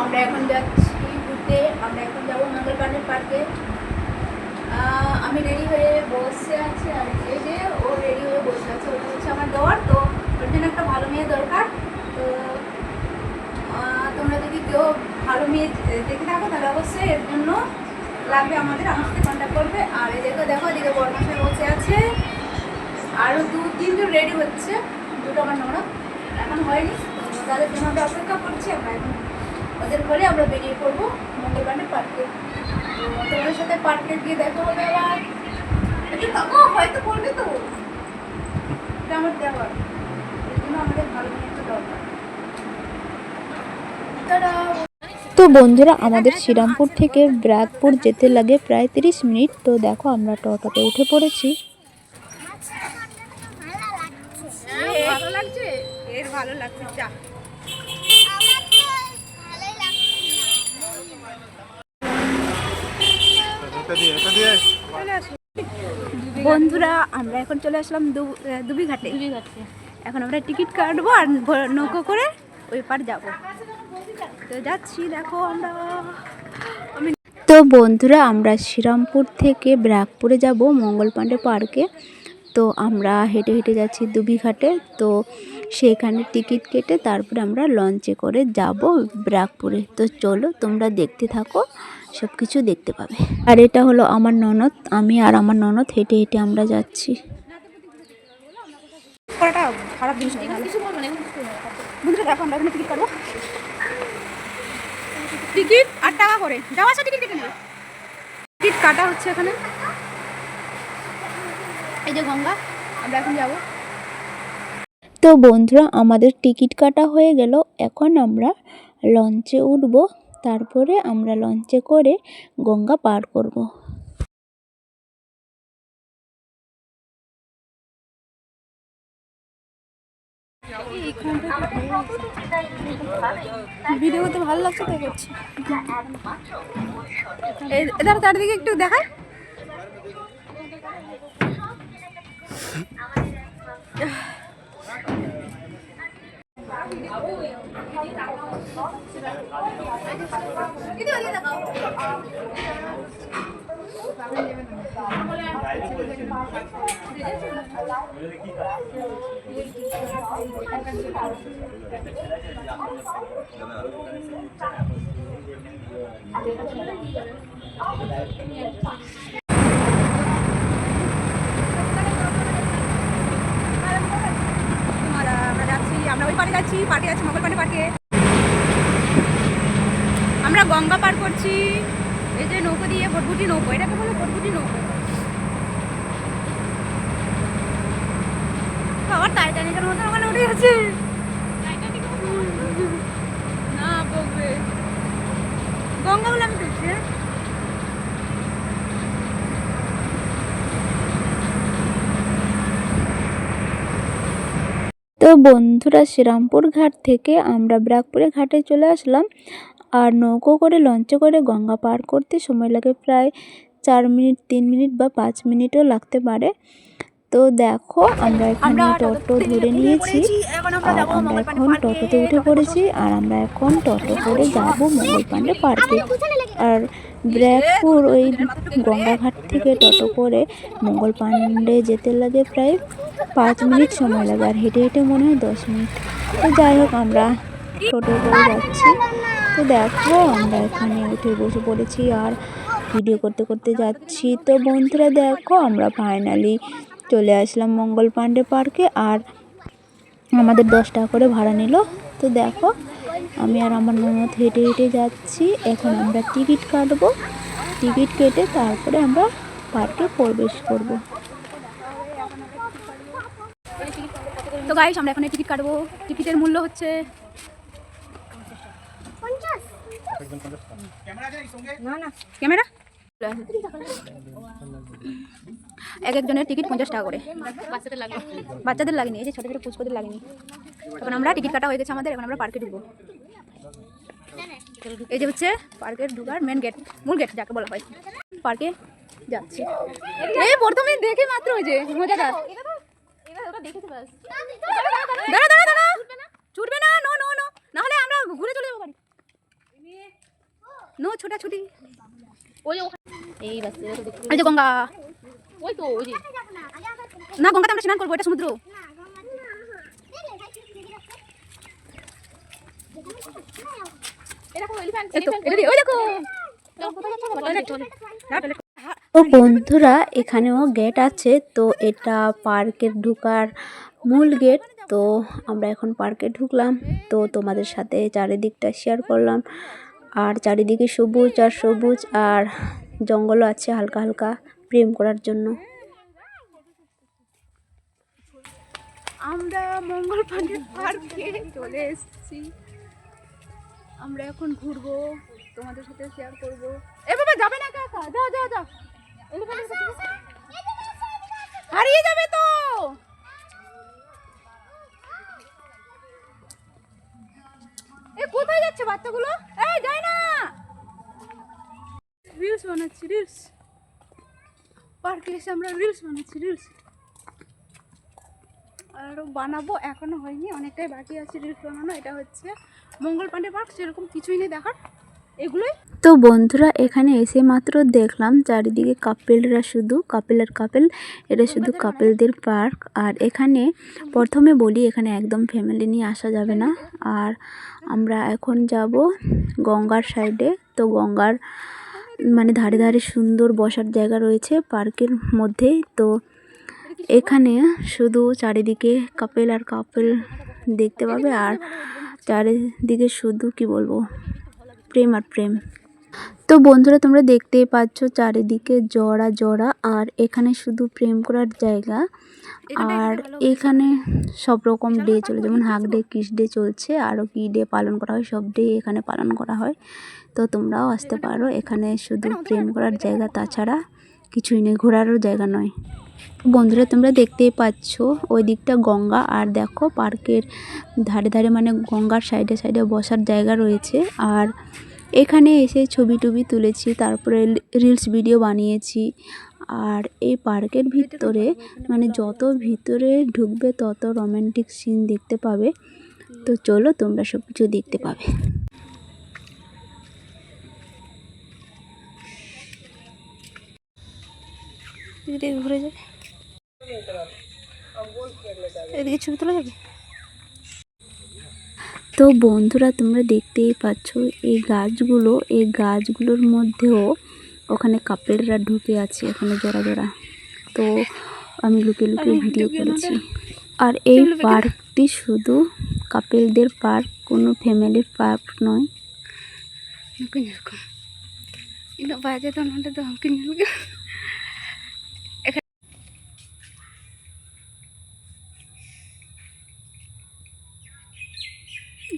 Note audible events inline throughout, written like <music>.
আমরা এখন যাচ্ছি ঘুরতে, আমরা এখন যাব মঙ্গলপান্ডের পার্কে। আমি রেডি হয়ে বসে আছি আর এই যে ও রেডি হয়ে বসে আছে, ওটা হচ্ছে আমার দেওয়ার তো ওর জন্য একটা ভালো মেয়ে দরকার। তো তোমরা যদি কেউ ভালো মেয়ে দেখে থাকো, তাহলে অবশ্যই এর জন্য লাগবে আমাদের। আমার সাথে কন্ট্যাক্ট করবে। আর এই দেখো দেখো, এদিকে বর্মাশাই বসে আছে। আরও দু, তিনজন রেডি হচ্ছে। দুটো আমার নোংরা এখন হয়নি। তাদের জন্য আমরা অপেক্ষা করছি। আমরা এখন ওদের ঘরে আমরা বেরিয়ে পড়ব মঙ্গলবারের পার্কে। তো তোমাদের সাথে পার্কে গিয়ে দেখা হবে আবার। একটু হয়তো বলবে তো। এটা আমার দেওয়ার। জন্য আমাদের ভালো একটা দরকার। তারা। তো বন্ধুরা আমাদের শ্রীরামপুর থেকে ব্রাকপুর যেতে লাগে প্রায় তিরিশ মিনিট। তো দেখো আমরা টোটোতে উঠে পড়েছি। ভালো লাগছে। এর ভালো লাগছে চা এটা দিয়ে এটা দিয়ে বন্ধুরা আমরা এখন চলে আসলাম দু- আহ, দুবিঘাটে। এখন আমরা টিকিট কাটবো আর নৌকো করে ওই পার যাব। তো যাচ্ছি দেখো আমরা। তো বন্ধুরা আমরা শ্রীরামপুর থেকে ব্রাকপুরে যাব মঙ্গলপাণ্ডে পার্কে। তো আমরা হেঁটে হেঁটে যাচ্ছি দুবিঘাটে তো সেখানে টিকিট কেটে তারপরে আমরা লঞ্চে করে যাব ব্রাকপুরে। তো চলো তোমরা দেখতে থাকো সব কিছু দেখতে পাবে। আর এটা হলো আমার ননদ, আমি আর আমার ননদ হেঁটে হেঁটে আমরা যাচ্ছি। টিকিট আট টাকা করে। যাওয়া আসা টিকিট কেটে নেবে টিকিট কাটা হচ্ছে এখানে। এই যে গঙ্গা আমরা এখন যাব। তো বন্ধুরা আমাদের টিকিট কাটা হয়ে গেল। এখন আমরা লঞ্চে উঠব। তারপরে আমরা লঞ্চে করে গঙ্গা পার করব। ভিডিও করতে ভালো লাগছে তাই করছি। এদের চারিদিকে একটু দেখায় itu aja kau যাচ্ছি পার্কে যাচ্ছি মঙ্গলপাড়ে পার্কে আমরা গঙ্গা পার করছি। এই যে নৌকো দিয়ে, ভটভুটি নৌকো, এটাকে বলে ভটভুটি নৌকো। আবার টাইটানিকের মতো ওখানে উঠে গেছে না বকবে গঙ্গা বলে আমি দেখছি হ্যাঁ? তো বন্ধুরা শ্রীরামপুর ঘাট থেকে আমরা ব্রাকপুরে ঘাটে চলে আসলাম আর নৌকো করে লঞ্চে করে গঙ্গা পার করতে সময় লাগে প্রায় চার মিনিট তিন মিনিট বা পাঁচ মিনিটও লাগতে পারে। তো দেখো আমরা এখানে টোটো ধরে নিয়েছি। আমরা আর আমরা এখন। টোটোতে উঠে পড়েছি আর আমরা এখন টোটো করে যাব যাব মঙ্গলপাণ্ডে পার্কে। আর ব্র্যাকপুর ওই গঙ্গাঘাট থেকে টোটো করে মঙ্গলপাণ্ডে যেতে লাগে প্রায় পাঁচ মিনিট সময় লাগে, আর হেঁটে হেঁটে মনে হয় দশ মিনিট। তো যাই হোক, আমরা টোটো করে যাচ্ছি। তো দেখো, আমরা এখানে উঠে বসে পড়েছি আর ভিডিও করতে করতে যাচ্ছি। তো বন্ধুরা, দেখো, আমরা ফাইনালি চলে আসলাম মঙ্গল পাণ্ডে পার্কে আর আমাদের দশ টাকা করে ভাড়া নিল। তো দেখো আমি আর আমার ননদ হেঁটে হেঁটে যাচ্ছি। এখন আমরা টিকিট কাটবো। টিকিট কেটে তারপরে আমরা পার্কে প্রবেশ করব। তো গাইস আমরা এখানে টিকিট কাটবো। টিকিটের মূল্য হচ্ছে ক্যামেরা? এক একজনের টিকিট পঞ্চাশ টাকা করে। বাচ্চাদের লাগেনি, এই যে ছোটো ছোটো পুচকোদের লাগেনি। এখন আমরা টিকিট কাটা হয়ে গেছে আমাদের, এখন আমরা পার্কে ঢুকবো। এই যে হচ্ছে পার্কের ঢুকার মেন গেট মূল গেট যাকে বলা হয়। পার্কে যাচ্ছি। এই প্রথমে দেখে মাত্র ওই যে মজাদার দাঁড়া দাঁড়া ছুটবে না নো নো নো নাহলে আমরা ঘুরে চলে যাব নো ছোটা ছুটি ওই যে ওখানে এই বাস যে গঙ্গা। ওই তো ওই না গঙ্গাতে আমরা স্নান করব এটা সমুদ্র। তো বন্ধুরা এখানেও গেট আছে তো এটা পার্কের ঢুকার মূল গেট তো আমরা এখন পার্কে ঢুকলাম। তো তোমাদের সাথে চারিদিকটা শেয়ার করলাম। আর চারিদিকে সবুজ আর সবুজ আর জঙ্গলও আছে হালকা হালকা প্রেম করার জন্য। আমরা মঙ্গল পান্ডের পার্কে চলে এসেছি। আমরা এখন ঘুরবো, তোমাদের সাথে শেয়ার করব। এ বাবা, যাবে না কাকা যাও যাও যাও। হারিয়ে যাবে তো। এ, কোথায় যাচ্ছে বাচ্চাগুলো? এই, যায় না। রিলস বানাচ্ছি রিলস পার্কে এসে আমরা রিলস বানাচ্ছি রিলস আরও বানাবো এখনও হয়নি অনেকটাই বাকি আছে রিলস বানানো। এটা হচ্ছে মঙ্গল পান্ডে পার্ক সেরকম কিছুই নেই দেখার। এগুলোই। তো বন্ধুরা এখানে এসে মাত্র দেখলাম চারিদিকে কাপেলরা শুধু কাপেল আর কাপেল এটা শুধু কাপেলদের পার্ক আর এখানে প্রথমে বলি এখানে একদম ফ্যামিলি নিয়ে আসা যাবে না। আর আমরা এখন যাব গঙ্গার সাইডে তো গঙ্গার মানে ধারে ধারে সুন্দর বসার জায়গা রয়েছে পার্কের মধ্যেই তো এখানে শুধু চারিদিকে কাপেল আর কাপেল দেখতে পাবে আর চারিদিকে শুধু কি বলব প্রেম আর প্রেম। তো বন্ধুরা তোমরা দেখতেই পাচ্ছ চারিদিকে জড়া জড়া আর এখানে শুধু প্রেম করার জায়গা। আর এখানে সব রকম ডে চলে যেমন হাক ডে কিস ডে চলছে আরও কী ডে পালন করা হয় সব ডে এখানে পালন করা হয়। তো তোমরাও আসতে পারো। এখানে শুধু প্রেম করার জায়গা, তাছাড়া কিছুই নেই, ঘোরারও জায়গা নয়। বন্ধুরা, তোমরা দেখতেই পাচ্ছ ওই দিকটা গঙ্গা, আর দেখো পার্কের ধারে ধারে মানে গঙ্গার সাইডে সাইডে বসার জায়গা রয়েছে। আর এখানে এসে ছবি টবি তুলেছি, তারপরে রিলস ভিডিও বানিয়েছি। আর এই পার্কের ভিতরে মানে যত ভিতরে ঢুকবে, তত রোমান্টিক সিন দেখতে পাবে। তো চলো তোমরা সব কিছু দেখতে পাবে। ঘুরে যায় এদিকে ছবি তোলা যাবে? তো বন্ধুরা তোমরা দেখতেই পাচ্ছ এই গাছগুলো এই গাছগুলোর মধ্যেও ওখানে কাপড়রা ঢুকে আছে এখানে জোড়া জোড়া। তো আমি লুকিয়ে লুকিয়ে ভিডিও করেছি। আর এই পার্কটি শুধু কাপেলদের পার্ক কোনো ফ্যামিলির পার্ক নয়। বাজে তো তো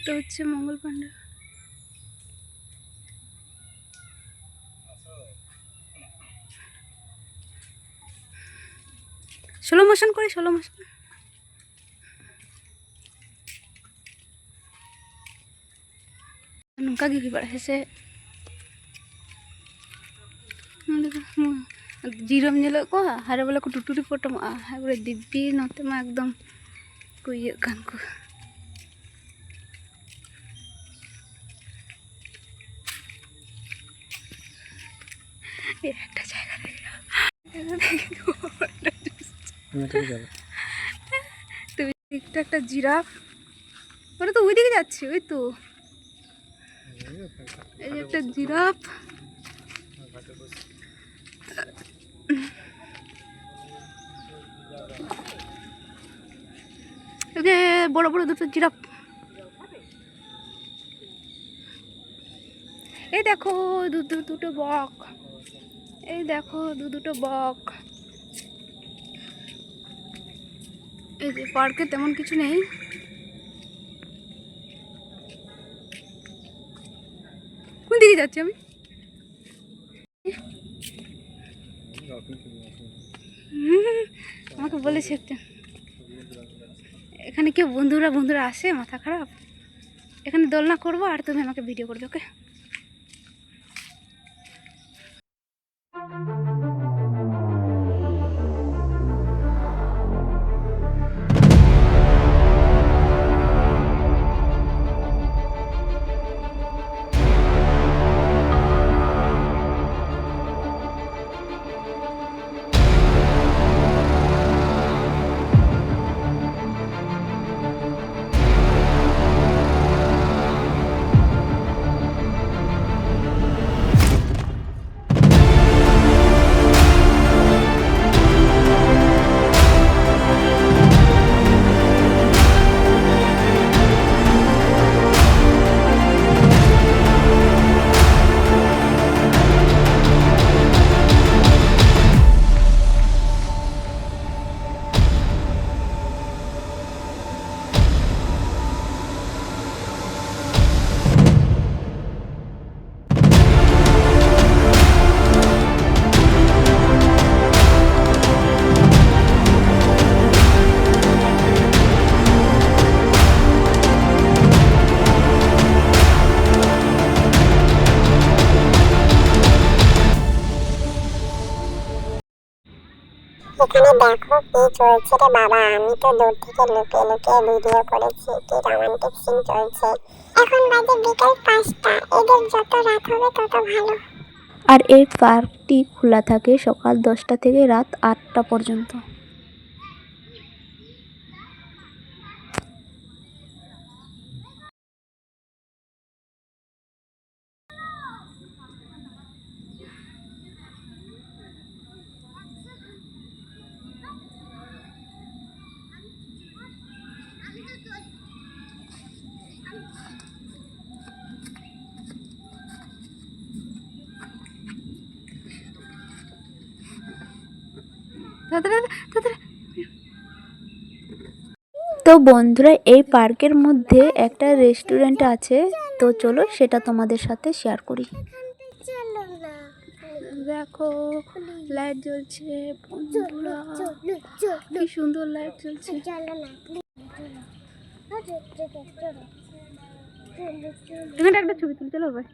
এটা হচ্ছে মঙ্গল পান্ডা ষোলো মোশন করে ষোলো মোশন nunca gigi parece জিরম ᱧᱮᱞᱚᱜ ᱠᱚᱣᱟ ᱦᱟᱨᱮ ᱵᱚᱞᱮ ᱠᱚ ᱴᱩᱴᱩᱨᱤ ᱯᱚᱴᱚᱢᱚᱜᱼᱟ ᱮᱵᱟᱨᱮ ᱫᱤᱵᱽᱵᱤ ᱱᱚᱛᱮ ᱢᱟ ᱮᱠᱫᱚᱢ ᱠᱚ ᱤᱭᱟᱹᱜ ᱠᱟᱱ ᱠᱚ একটা জায়গা তুমি একটা একটা জিরাফ। ওরা তো ওইদিকে যাচ্ছে ওই তো। এই একটা জিরাফ। বড় বড় দুটো জিরাফ। এই দেখো দু দু- দুটো বক। এই দেখো দু দুটো বক। এই যে পার্কে তেমন কিছু নেই। কোন দিকে যাচ্ছি আমি? আমাকে বলেছে একটা। এখানে কেউ বন্ধুরা বন্ধুরা আসে, মাথা খারাপ? এখানে দোলনা করব আর তুমি আমাকে ভিডিও করবে ওকে চলছে রে বাবা, আমি তো দূর থেকে ভিডিও করেছি, কি রোমান্টিক সিন চলছে? এখন বাজে বিকাল পাঁচটা, এদের যত রাত হবে তত ভালো। আর এই পার্কটি খোলা থাকে সকাল দশটা থেকে রাত আটটা পর্যন্ত। তো বন্ধুরা এই পার্কের মধ্যে একটা রেস্টুরেন্ট আছে। তো চলো সেটা তোমাদের সাথে শেয়ার করি। দেখো লাইট জ্বলছে কি সুন্দর লাইট জ্বলছে। একটা ছবি তুলতে চলো ভাই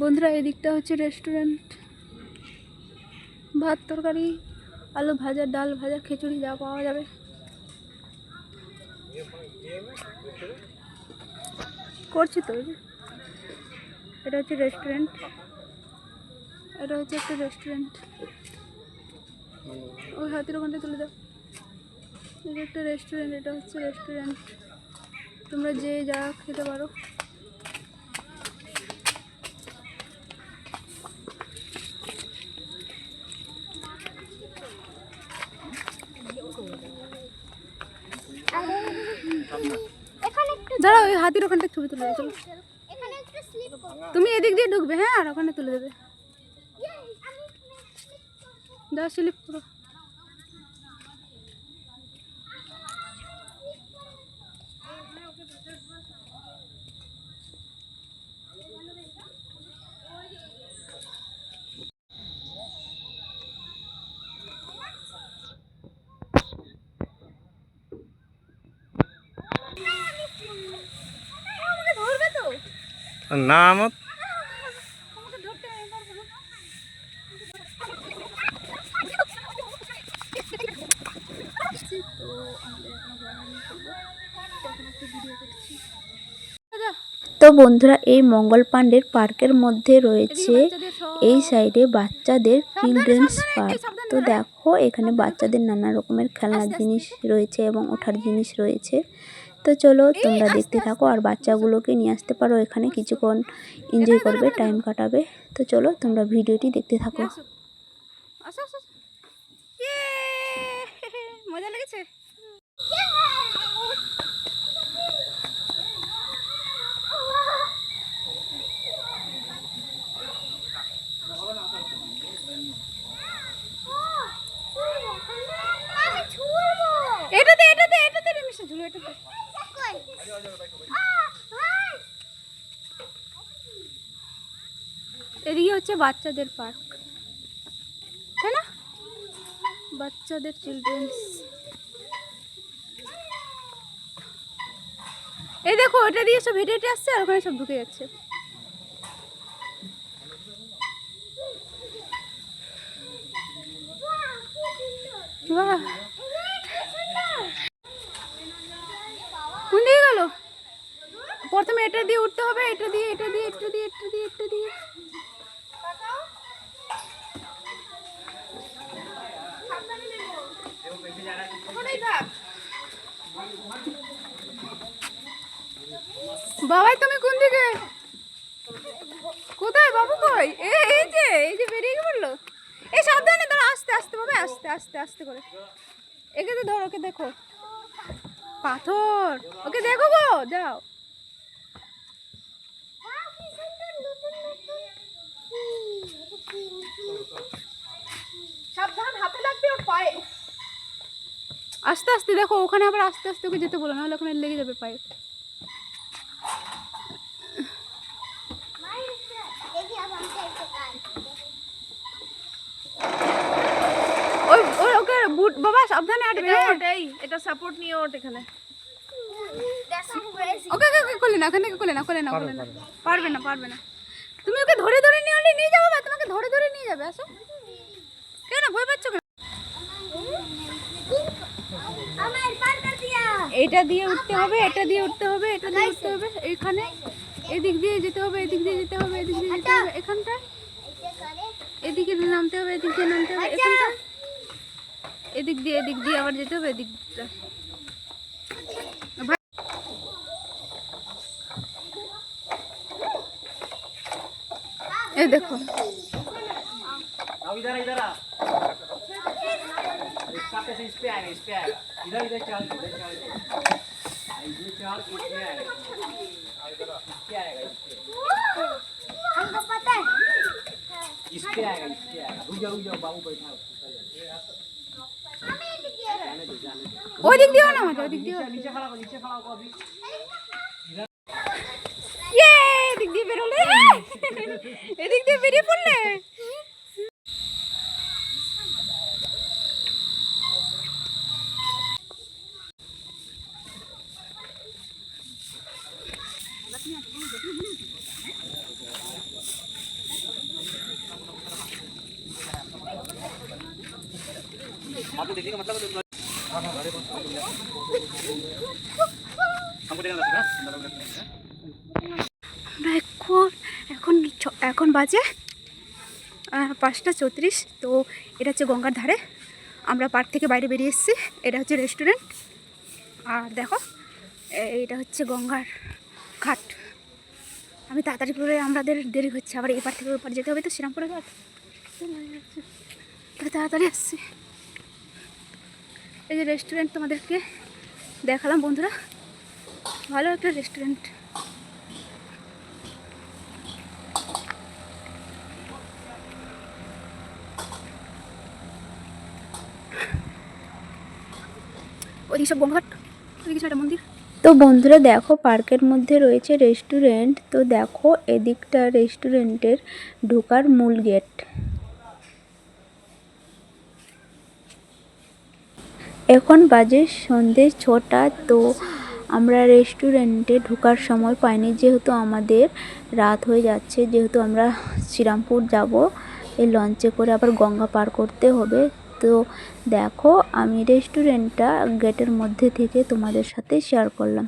বন্ধুরা, এদিকটা হচ্ছে রেস্টুরেন্ট ভাত তরকারি, আলু ভাজা, ডাল ভাজা, খিচুড়ি যা পাওয়া যাবে। করছি তো এটা হচ্ছে রেস্টুরেন্ট এটা হচ্ছে একটা রেস্টুরেন্ট ওই হাতের ওখানটা তুলে দাও। এটা একটা রেস্টুরেন্ট এটা হচ্ছে রেস্টুরেন্ট তোমরা যে যা খেতে পারো। দাঁড়া ওই হাতির ওখানটা ছবি তুলে দাও চলো। এখানে একটা স্লিপ তুমি এদিক দিয়ে ঢুকবে হ্যাঁ? আর ওখানে তুলে দেবে। দাও স্লিপ পুরো নাম তো বন্ধুরা, এই মঙ্গল পাণ্ডের পার্কের মধ্যে রয়েছে এই সাইডে বাচ্চাদের চিলড্রেন্স পার্ক। তো দেখো, এখানে বাচ্চাদের নানা রকমের খেলনার জিনিস রয়েছে এবং ওঠার জিনিস রয়েছে। তো চলো তোমরা দেখতে থাকো আর বাচ্চাগুলোকে নিয়ে আসতে পারো এখানে কিছুক্ষণ এনজয় করবে টাইম কাটাবে। তো চলো তোমরা ভিডিওটি দেখতে থাকো। ইয়ে! <laughs> মজা লেগেছে আমি ছুড়বো এটাতে এটাতে এটাতে রে মিশে ঝুলো এটাতে কই আহ ভাই এদিকে হচ্ছে বাচ্চাদের পার্ক। তাই না? বাচ্চাদের চিলড্রেন্স এই দেখো ওটা দিয়ে সব হেঁটে হেঁটে আসছে আর ওখানে সব ঢুকে যাচ্ছে। কোন দিকে গেল? প্রথমে এটা দিয়ে উঠতে হবে, এটা দিয়ে এটা দিয়ে এটা দিয়ে এটা দিয়ে এটা দিয়ে ওখানেই থাক বাবাই, তুমি কোন দিকে? কোথায়? বাবু কই? এই যে এই যে বেরিয়ে পড়ল এই সাবধানে দাঁড়া আস্তে আস্তে বাবা আস্তে আস্তে আস্তে করে। একে তো ধর, ওকে দেখো। পাথর। ওকে দেখো গো, যাও। ওর পায়ে। আস্তে আস্তে দেখো, ওখানে আবার আস্তে আস্তে ওকে যেতে বলো, নাহলে ওখানে লেগে যাবে পায়ে দেখি আবার একটা কাজ ওই ওই ওকে বুট বাবা সাবধানে এটা হ্যাঁ? এটা সাপোর্ট নিয়ে ওঠ এখানে। ওকে ওকে ওকে কোলে না ওখান কোলে না কোলে না কোলে না পারবে। না পারবে না। তুমি ওকে ধরে ধরে নিয়ে হলে নিয়ে যাব বা? তোমাকে ধরে ধরে নিয়ে যাবে আসো। কেন ভয় পাচ্ছ কেন? এটা দিয়ে উঠতে হবে এটা দিয়ে উঠতে হবে এটা দিয়ে উঠতে হবে এইখানে এদিক দিয়ে যেতে হবে এদিক দিয়ে যেতে হবে এদিক দিয়ে যেতে হবে এখানটা এদিকে নামতে হবে এদিক দিয়ে নামতে হবে এখানটা এদিক দিয়ে এদিক দিয়ে আবার যেতে হবে এদিকটা এই দেখো अब इधर इधर आ इसका पैसे इस पे आएगा इस पे आएगा इधर इधर चल इधर चल इधर चल इस पे आएगा इस पे आएगा इस पे इस पे आएगा इस पे आएगा रुक जाओ रुक जाओ बाबू बैठा हो ওই দিক দিয়েও না আমাদের ওই দিক দিয়ে नीचे नीचे खड़ा हो नीचे खड़ा हो अभी ইয়ে এদিক দিয়ে বেরোলে এদিক দিয়ে বেরিয়ে পড়লে आपको देखने का मतलब এখন এখন এখন বাজে পাঁচটা চৌত্রিশ, তো এটা হচ্ছে গঙ্গার ধারে। আমরা পার্ক থেকে বাইরে বেরিয়ে এসেছি, এটা হচ্ছে রেস্টুরেন্ট। আর দেখো, এ- এইটা হচ্ছে গঙ্গার ঘাট। আমি তাড়াতাড়ি করে আমাদের দেরি হচ্ছে, আবার এপার থেকে ওপার যেতে হবে তো শ্রীরামপুরে ঘাট। তাড়াতাড়ি আসছি। এই যে রেস্টুরেন্ট তোমাদেরকে দেখালাম বন্ধুরা। ভালো একটা রেস্টুরেন্ট ওইদিকে সব তো বন্ধুরা দেখো, পার্কের মধ্যে রয়েছে রেস্টুরেন্ট তো দেখো, এদিকটা রেস্টুরেন্টের ঢোকার মূল গেট এখন বাজে সন্ধে ছটা, তো আমরা রেস্টুরেন্টে ঢোকার সময় পাইনি যেহেতু আমাদের রাত হয়ে যাচ্ছে। যেহেতু আমরা শ্রীরামপুর যাব, এই লঞ্চে করে আবার গঙ্গা পার করতে হবে। তো দেখো, আমি রেস্টুরেন্টটা গেটের মধ্যে থেকে তোমাদের সাথে শেয়ার করলাম।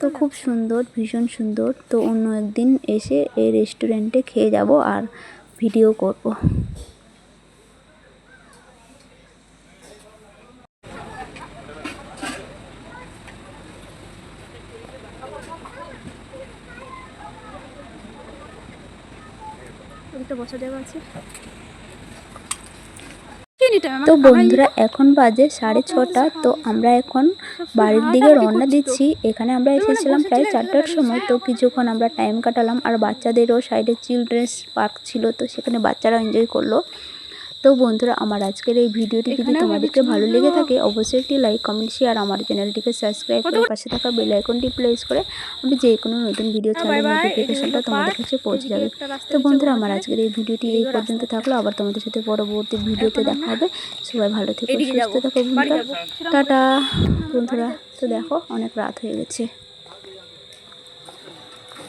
তো খুব সুন্দর, ভীষণ সুন্দর। তো অন্য একদিন এসে এই রেস্টুরেন্টে খেয়ে যাব আর ভিডিও করব। তো বন্ধুরা, এখন বাজে সাড়ে ছটা, তো আমরা এখন বাড়ির দিকে রওনা দিচ্ছি। এখানে আমরা এসেছিলাম প্রায় চারটার সময়, তো কিছুক্ষণ আমরা টাইম কাটালাম। আর বাচ্চাদেরও সাইডে চিলড্রেন্স পার্ক ছিল, তো সেখানে বাচ্চারা এনজয় করল। তো বন্ধুরা আমার আজকের এই ভিডিওটি যদি তোমাদেরকে ভালো লেগে থাকে অবশ্যই একটি লাইক কমেন্ট শেয়ার আমার চ্যানেলটিকে সাবস্ক্রাইব করে পাশে থাকা বেল আইকনটি প্রেস করে আমি যে কোনো নতুন ভিডিও ছাড়ার নোটিফিকেশনটা তোমাদের কাছে পৌঁছে যাবে। তো বন্ধুরা আমার আজকের এই ভিডিওটি এই পর্যন্ত থাকল। আবার তোমাদের সাথে পরবর্তী ভিডিওতে দেখা হবে। সবাই ভালো থেকো সুস্থ থাকো বন্ধুরা। টাটা বন্ধুরা। তো দেখো অনেক রাত হয়ে গেছে।